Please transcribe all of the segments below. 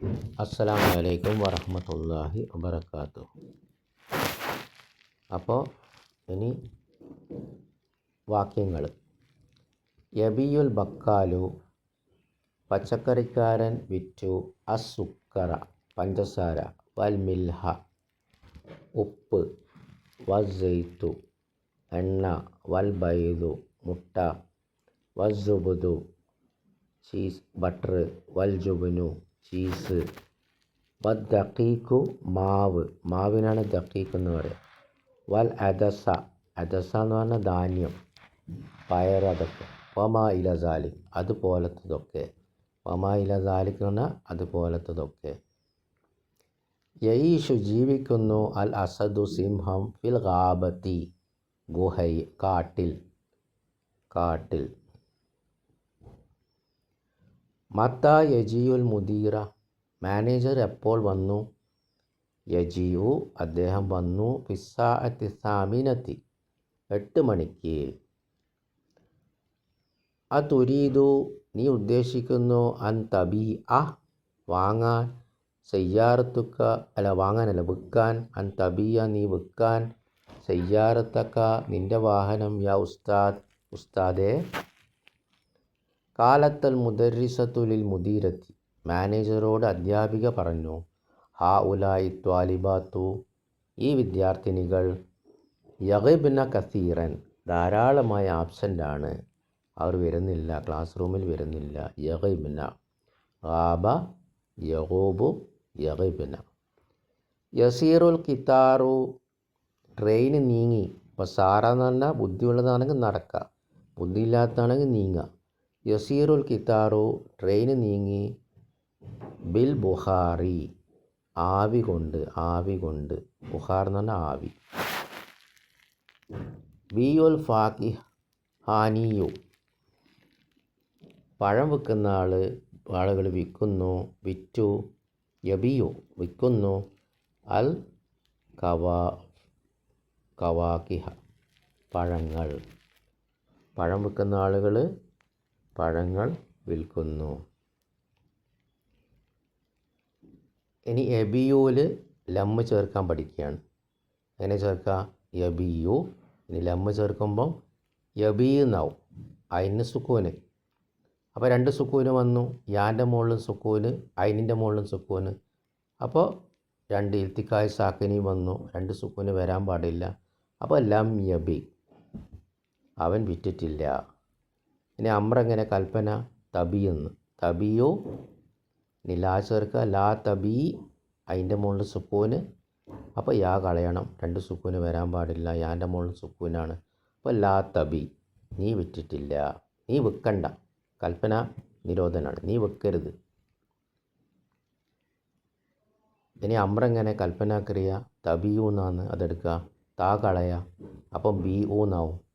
അസ്സലാമു അലൈക്കും വറഹ്മത്തുള്ളാഹി വബറകാതുഹു. അപ്പോൾ ഇനി വാക്യങ്ങൾ യബിയുൽ ബക്കാലു പച്ചക്കറിക്കാരൻ വിറ്റു അസുക്കറ പഞ്ചസാര വൽ മിൽഹ ഉപ്പ് വസ്സെയ്ത്തു എണ്ണ വൽ ബൈദു മുട്ട വസ്സുബുദു ചീസ് ബട്ടർ വൽ ജുബുനു ചീസ്. വദ്ദഖീഖു മാവ്. മാവിനാണ് ദഖീഖ് എന്ന് പറയുക വൽ അദസ. അദസ എന്ന് പറഞ്ഞാൽ ധാന്യം. പയർ അതൊക്കെ. വമാ ഇല സാലിക്. അതുപോലത്തതൊക്കെ. വമാ ഇല സാലിക് എന്ന് പറഞ്ഞാൽ അതുപോലത്തതൊക്കെ. യഈഷു ജീവിക്കുന്നു അൽ അസദു സിംഹം ഫിൽ ഗാബത്തി. ഗുഹൈ കാട്ടിൽ. കാട്ടിൽ. മത്ത യജിയുൽ മുദീറ. മാനേജർ എപ്പോൾ വന്നു? യജിയു അദ്ദേഹം വന്നു ഫിസ്സാഅത്തി സാമിനത്തി എട്ട് മണിക്ക്. അ തുരീതു നീ ഉദ്ദേശിക്കുന്നു അൻ തബി അ വാങ്ങാൻ സയ്യാറത്തുക്ക അല്ല വാങ്ങാനല്ല വിൽക്കാൻ. അൻ തബിയ നീ വിൽക്കാൻ സയ്യാറത്തക്ക നിന്റെ വാഹനം യാ ഉസ്താദ് ഉസ്താദേ കാലത്തൽ മുദരിസത്തുലിൽ മുദീരത്തി. മാനേജറോട് അധ്യാപിക പറഞ്ഞു ഹാ ഉലായി ത്വാലിബാത്തു ഈ വിദ്യാർത്ഥിനികൾ യഹിബ്ന കസീറൻ ധാരാളമായ ആണ്. അവർ വരുന്നില്ല ക്ലാസ് റൂമിൽ വരുന്നില്ല. യഹിബ്ന ഗാബ യഗൂബു യഹിബ്ന യസീറുൽ കിത്താറു ട്രെയിൻ നീങ്ങി. ഇപ്പോൾ സാറ എന്ന് പറഞ്ഞാൽ ബുദ്ധിയുള്ളതാണെങ്കിൽ നടക്കുക ബുദ്ധിയില്ലാത്തതാണെങ്കിൽ നീങ്ങുക യസീറുൽ കിത്താറു ട്രെയിൻ നീങ്ങി. ബിൽ ബുഹാറി ആവി കൊണ്ട് ആവി കൊണ്ട്. ബുഹാർ എന്ന് പറഞ്ഞാൽ ആവി. ബിയുൽ ഫാക്കി ഹാനിയു പഴം വിൽക്കുന്ന ആൾ ആളുകൾ വിൽക്കുന്നു വിറ്റു. യബിയു വിൽക്കുന്നു. അൽ കവാ കവാക്കിഹ പഴങ്ങൾ. പഴം വിൽക്കുന്ന ആളുകൾ പഴങ്ങൾ വിൽക്കുന്നു. ഇനി എബിയുവിൽ ലമ്മ് ചേർക്കാൻ പഠിക്കുകയാണ്. എങ്ങനെ ചേർക്കുക? യബിയു ഇനി ലമ്മ് ചേർക്കുമ്പം യബി എന്നാവും അയിന് സുക്കൂന്. അപ്പോൾ രണ്ട് സുക്കൂന് വന്നു. യാന്റെ മുകളിലും സുക്കൂന് അയിനിന്റെ മുകളിലും സുക്കൂന്. അപ്പോൾ രണ്ട് ഇരുത്തിക്കായ സാക്കിനി വന്നു. രണ്ട് സുക്കൂന് വരാൻ പാടില്ല. അപ്പോൾ ലം യബി അവൻ വിറ്റിട്ടില്ല. ഇനി അമ്രെങ്ങനെ കൽപ്പന തബി എന്ന് തബിയോ? ഇനി ലാ ചേർക്കുക ലാ തബി അതിന്റെ മുകളിൽ സുക്കൂന്. അപ്പോൾ യാ കളയണം. രണ്ട് സുക്കൂന് വരാൻ പാടില്ല. യാന്റെ മുകളിൽ സുക്കൂനാണ്. അപ്പോൾ ലാ തബി. നീ വിറ്റിട്ടില്ല. നീ വെക്കണ്ട. കൽപ്പന നിരോധനാണ്. നീ വെക്കരുത്. ഇനി അമ്രെങ്ങനെ കൽപ്പന ക്രിയ തബിയു എന്നാണ് അതെടുക്കുക. താ കളയ അപ്പം ബി ഊന്നാവും.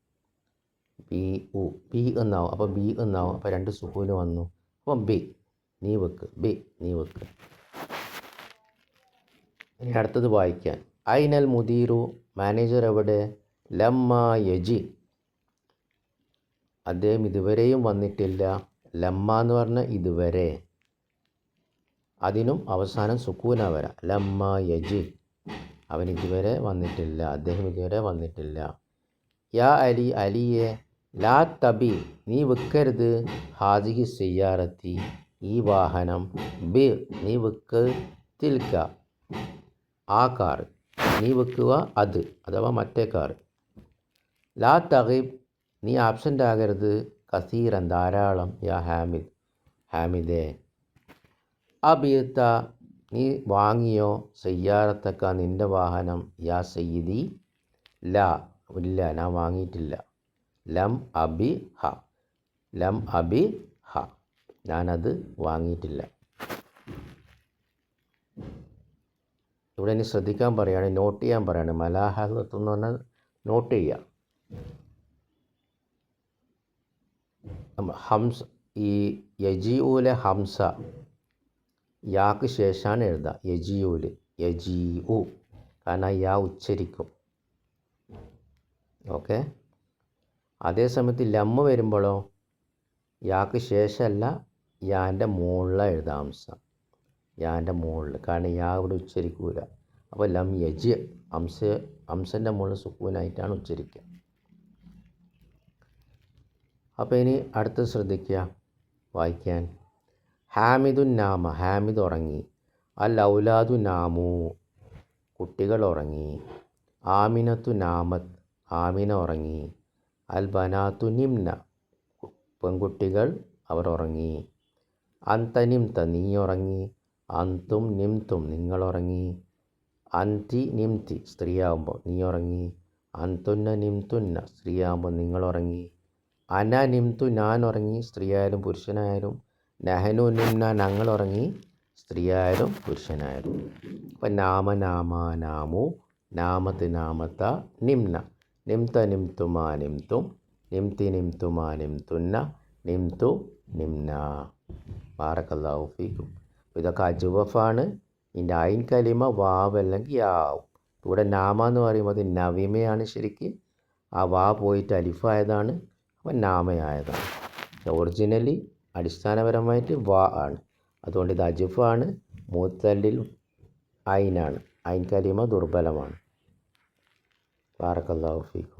ബി ഉ ബി എന്നാവും. അപ്പോൾ ബി എന്നാവും. അപ്പോൾ രണ്ട് സുഹൂൽ വന്നു. അപ്പം ബി നീ വെക്ക്. ബി നീ വെക്ക്. ഇനി അടുത്തത് വായിക്കാൻ. ഐനൽ മുദീറു മാനേജർ എവിടെ? ലമ്മ യജി. അദ്ദേഹം ഇതുവരെയും വന്നിട്ടില്ല. ലമ്മ എന്ന് പറഞ്ഞാൽ ഇതുവരെ. അതിനും അവസാനം സുക്കൂന വരാം. ലമ്മ യജി. അവൻ ഇതുവരെ വന്നിട്ടില്ല. അദ്ദേഹം ഇതുവരെ വന്നിട്ടില്ല. യാ അലി അലിയെ ലാ തബി നീ വെക്കരുത്. ഹാജിഹി സയ്യാറത്തി ഈ വാഹനം ബി നീ വെക്ക് തിൽക്ക. ആ കാർ നീ വെക്കുക അത് അഥവാ മറ്റേ കാർ. ലാ തഹീബ് നീ ആബ്സെന്റ് ആകരുത്. കസീറൻ ധാരാളം യാ ഹാമിദ് ഹാമിദേ. അബിയത്ത നീ വാങ്ങിയോ? സയ്യാറത്തക്ക നിന്റെ വാഹനം യാ സയ്യിദി? ലാ ഇല്ല ഞാൻ വാങ്ങിയിട്ടില്ല. ലം അബി ഹ. ലം അബി ഹ. ഞാനത് വാങ്ങിയിട്ടില്ല. ഇവിടെ ഇനി ശ്രദ്ധിക്കാൻ പറയുകയാണ് നോട്ട് ചെയ്യാൻ പറയാണ്. മലാഹത്ത് എന്ന് പറഞ്ഞാൽ നോട്ട് ചെയ്യുക. ഹംസ ഈ യജിയൂലെ ഹംസ യാക്ക് ശേഷമാണ് എഴുതുക. യജിയൂൽ യജി ഉ കാരണം യാ ഉച്ചരിക്കും. ഓക്കെ? അതേ സമയത്ത് ലമ്മ വരുമ്പോഴോ? യാക്ക് ശേഷമല്ല യാന്റെ മുകളിലാണ് എഴുതാംസം യാന്റെ മുകളിൽ. കാരണം യാ ഇവിടെ ഉച്ചരിക്കൂല. അപ്പോൾ ലം യജ് അംസ അംസന്റെ മുകളിൽ സുക്കൂനായിട്ടാണ് ഉച്ചരിക്കുക. അപ്പോൾ ഇനി അടുത്ത് ശ്രദ്ധിക്കുക വായിക്കാൻ. ഹാമിദുൻ നാമ ഹാമിദ് ഉറങ്ങി. അൽ ഔലാദു നാമു കുട്ടികൾ ഉറങ്ങി. ആമിനത്തു നാമത്ത് ആമിന ഉറങ്ങി. അൽ ബനാത്തു നിംന. പെൺകുട്ടികൾ അവർ ഉറങ്ങി. അന്തനിംത നീ ഉറങ്ങി. അന്തും നിംതും നിങ്ങൾ ഉറങ്ങി. അന്തി നിംതി സ്ത്രീയാകുമ്പോൾ നീ ഉറങ്ങി. അന്തുന്ന നിംതുന്ന സ്ത്രീയാകുമ്പോൾ നിങ്ങൾ ഉറങ്ങി. അന നിംതു ഞാൻ ഉറങ്ങി. സ്ത്രീയായാലും പുരുഷനായാലും. നഹനു നിംന ഞങ്ങൾ ഉറങ്ങി. സ്ത്രീയായാലും പുരുഷനായാലും. അപ്പം നാമ നാമ നാമു നാമത്ത് നാമത്ത നിംന. നിംത നിംതുമാ നിംതും നിംതി നിംതുമാ നിംതുന്ന നിംതു നിംന. ബാറക്കല്ലാഹു ഫീക്കും. ഇതൊക്കെ അജുവഫാണ്. ഇതിന്റെ ഐൻ കലിമ വാവ് അല്ലെങ്കിൽ യാവും. ഇവിടെ നാമ എന്ന് പറയുമ്പോൾ നവിമയാണ് ശരിക്ക്. ആ വാ പോയിട്ട് അലിഫായതാണ് അപ്പം നാമയായതാണ്. ഒറിജിനലി അടിസ്ഥാനപരമായിട്ട് വാ ആണ്. അതുകൊണ്ട് ഇത് അജുഫാണ് മൂത്തല്ലിൽ ഐനാണ് ഐൻ കലിമ ദുർബലമാണ്. ബാറക്കല്ലാഹു ഫീക്കും